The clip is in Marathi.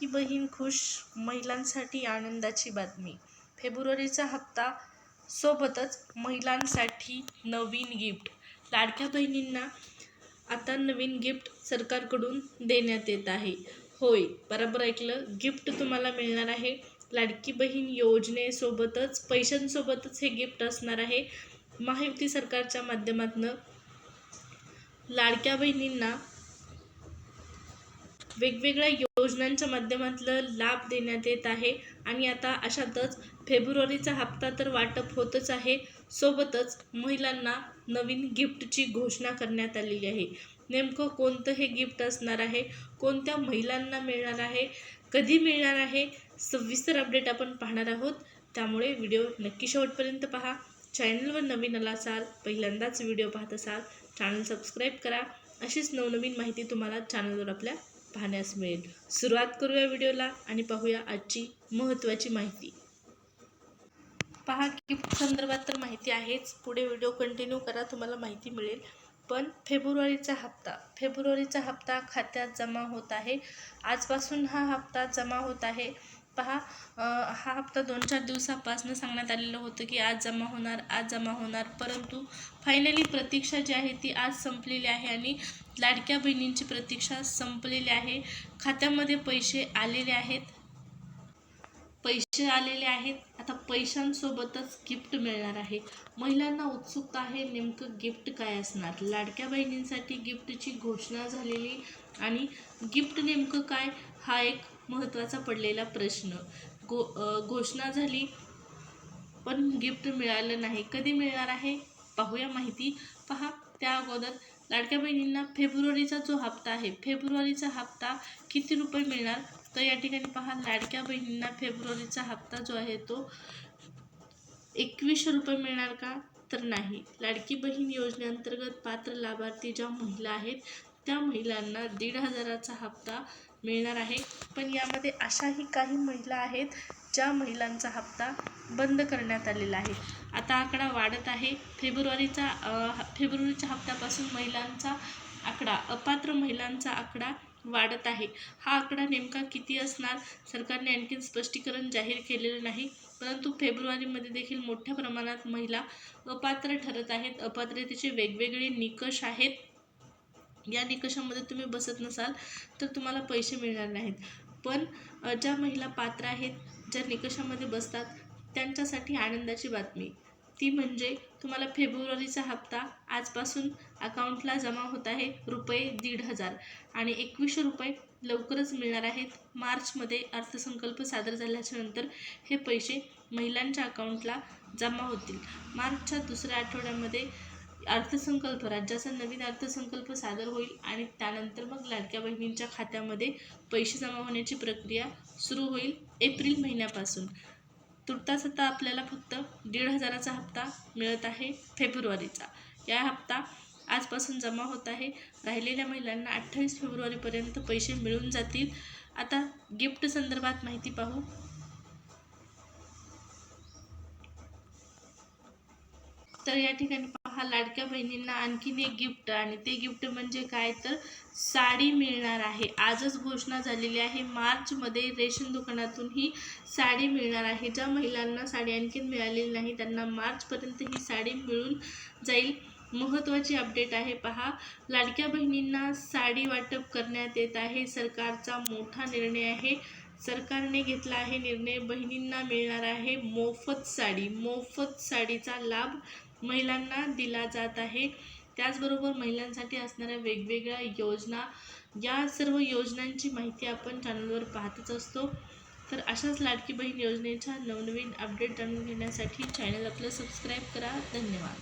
की बहीण खुश महिलांसाठी आनंदाची बातमी. फेब्रुवारीचा हप्ता सोबतच महिलांसाठी नवीन गिफ्ट. लाडक्या बहिणींना आता नवीन गिफ्ट सरकारकडून देण्यात येत आहे. होय बरोबर ऐकलं. गिफ्ट तुम्हाला मिळणार आहे. लाडकी बहीण योजनेसोबतच पैशांसोबतच हे गिफ्ट असणार आहे. महायुती सरकारच्या माध्यमातून लाडक्या बहिणींना वेगवेगळ्या योजनांच्या माध्यमातलं लाभ देण्यात येत आहे. आणि आता अशातच फेब्रुवारीचा हप्ता तर वाटप होतच आहे. सोबतच महिलांना नवीन गिफ्टची घोषणा करण्यात आलेली आहे. नेमकं कोणतं हे गिफ्ट असणार आहे? कोणत्या महिलांना मिळणार आहे? कधी मिळणार आहे? सविस्तर अपडेट आपण पाहणार आहोत. त्यामुळे व्हिडिओ नक्की शेवटपर्यंत पहा. चॅनलवर नवीन आला असाल पहिल्यांदाच व्हिडिओ पाहत असाल चॅनल सबस्क्राईब करा. अशीच नवनवीन माहिती तुम्हाला चॅनलवर आपल्या पाहण्यास मिळेल. सुरुवात करूया व्हिडिओला आणि पाहूया आजची महत्त्वाची माहिती. पहा गिफ्ट संदर्भात तर माहिती आहेच. पुढे व्हिडिओ कंटिन्यू करा तुम्हाला माहिती मिळेल. पण फेब्रुवारीचा हप्ता. फेब्रुवारीचा हप्ता खात्यात जमा होत आहे. आजपासून हा हप्ता जमा होत आहे. पहा हा हप्ता दोन चार दिवसापासून सांगण्यात आलेलं होतं की आज जमा होणार आज जमा होणार. परंतु फायनली प्रतीक्षा जी आहे ती आज संपलेली आहे आणि लाडक्या बहिणींची प्रतीक्षा संपलेली आहे. खात्यामध्ये पैसे आलेले आहेत. पैसे आलेले आहेत. आता पैशांसोबतच गिफ्ट मिळणार आहे. महिलांना उत्सुकता आहे नेमकं गिफ्ट काय असणार? लाडक्या बहिणींसाठी गिफ्टची घोषणा झालेली आणि गिफ्ट नेमकं काय? हा एक महत्त्वाचा पडलेला प्रश्न. गो घोषणा झाली पण गिफ्ट मिळालं नाही. कधी मिळणार आहे? पाहूया माहिती. पहा त्या अगोदर लाडक्या बहिणींना फेब्रुवारीचा जो हप्ता आहे फेब्रुवारीचा हप्ता किती रुपये मिळणार? तर या ठिकाणी पहा लाडक्या बहिणींना फेब्रुवारीचा हप्ता जो आहे तो एकवीसशे रुपये मिळणार का? तर नाही. लाडकी बहीण योजनेअंतर्गत पात्र लाभार्थी ज्या महिला आहेत त्या महिलांना दीड हजाराचा हप्ता मिळणार आहे. पण यामध्ये अशाही काही महिला आहेत ज्या महिलांचा हप्ता बंद करण्यात आलेला आहे. आता आकडा वाढत आहे. फेब्रुवारीचा फेब्रुवारीच्या हप्त्यापासून महिलांचा आकडा अपात्र महिलांचा आकडा वाढत आहे. हा आकडा नेमका किती असणार? सरकारने आणखीन स्पष्टीकरण जाहीर केलेलं नाही. परंतु फेब्रुवारीमध्ये देखील मोठ्या प्रमाणात महिला अपात्र ठरत आहेत. अपात्रतेचे वेगवेगळे निकष आहेत. या निकषामध्ये तुम्ही बसत नसाल तर तुम्हाला पैसे मिळणार नाहीत. पण ज्या महिला पात्र आहेत ज्या निकषामध्ये बसतात त्यांच्यासाठी आनंदाची बातमी. ती म्हणजे तुम्हाला फेब्रुवारीचा हप्ता आजपासून अकाउंटला जमा होत आहे रुपये दीड हजार. आणि एकवीसशे रुपये लवकरच मिळणार आहेत. मार्चमध्ये अर्थसंकल्प सादर झाल्याच्यानंतर हे पैसे महिलांच्या अकाउंटला जमा होतील. मार्चच्या दुसऱ्या आठवड्यामध्ये अर्थसंकल्प राज्याचा नवीन अर्थसंकल्प सादर होईल आणि त्यानंतर मग लाडक्या बहिणींच्या खात्यामध्ये पैसे जमा होण्याची प्रक्रिया सुरू होईल एप्रिल महिन्यापासून. तुर्तास आता आपल्याला फक्त दीड हजाराचा हप्ता मिळत आहे फेब्रुवारीचा. या हप्ता आजपासून जमा होत आहे. राहिलेल्या महिलांना अठ्ठावीस फेब्रुवारीपर्यंत पैसे मिळून जातील. आता गिफ्ट संदर्भात माहिती पाहू. तर या ठिकाणी हा लाडक्या बहिणींना आणखीन एक गिफ्ट आणि ते गिफ्ट म्हणजे काय तर साडी मिळणार आहे. आजच घोषणा झालेली आहे. मार्चमध्ये रेशन दुकानातून ही साडी मिळणार आहे. ज्या महिलांना साडी आणखीन मिळालेली नाही त्यांना मार्चपर्यंत ही साडी मिळून जाईल. महत्त्वाची अपडेट आहे. पहा लाडक्या बहिणींना साडी वाटप करण्यात येत आहे. सरकारचा मोठा निर्णय आहे. सरकारने घेतला आहे निर्णय. बहिणींना मिळणार आहे मोफत साडी. मोफत साडीचा लाभ महिलांना दिला जात आहे. त्याचबरोबर महिलांसाठी असणाऱ्या वेगवेगळ्या योजना या सर्व योजनांची माहिती आपण चॅनलवर पाहतच असतो. तर अशाच लाडकी बहीण योजनेच्या नवनवीन अपडेट जाणून घेण्यासाठी चॅनल आपलं सबस्क्राईब करा. धन्यवाद.